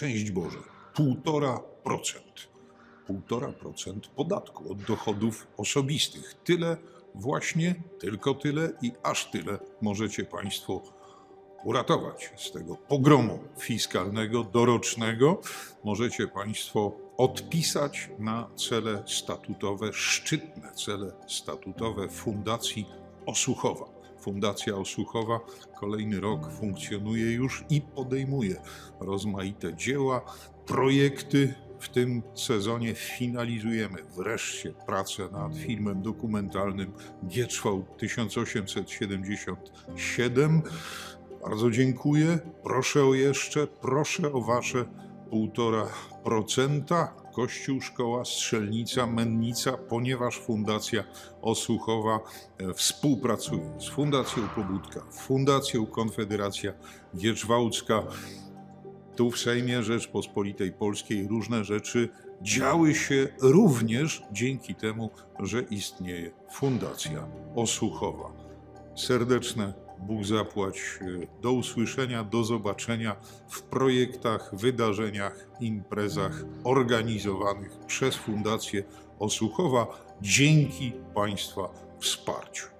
szczęść Boże, 1,5%. 1,5% podatku od dochodów osobistych. Tyle właśnie, tylko tyle i aż tyle możecie Państwo uratować z tego pogromu fiskalnego, dorocznego. Możecie Państwo odpisać na cele statutowe, szczytne cele statutowe Fundacji Osuchowa. Fundacja Osuchowa kolejny rok funkcjonuje już i podejmuje rozmaite dzieła, projekty. W tym sezonie finalizujemy wreszcie pracę nad filmem dokumentalnym Gieczwał 1877. Bardzo dziękuję. Proszę o jeszcze, proszę o wasze 1,5%. Kościół, szkoła, strzelnica, mennica, ponieważ Fundacja Osłuchowa e, współpracuje z Fundacją Pobudka, Fundacją Konfederacja Wierzwałcka. Tu w Sejmie Rzeczpospolitej Polskiej różne rzeczy działy się również dzięki temu, że istnieje Fundacja Osłuchowa. Serdeczne Bóg zapłać. Do usłyszenia, do zobaczenia w projektach, wydarzeniach, imprezach organizowanych przez Fundację Osłuchowa dzięki Państwa wsparciu.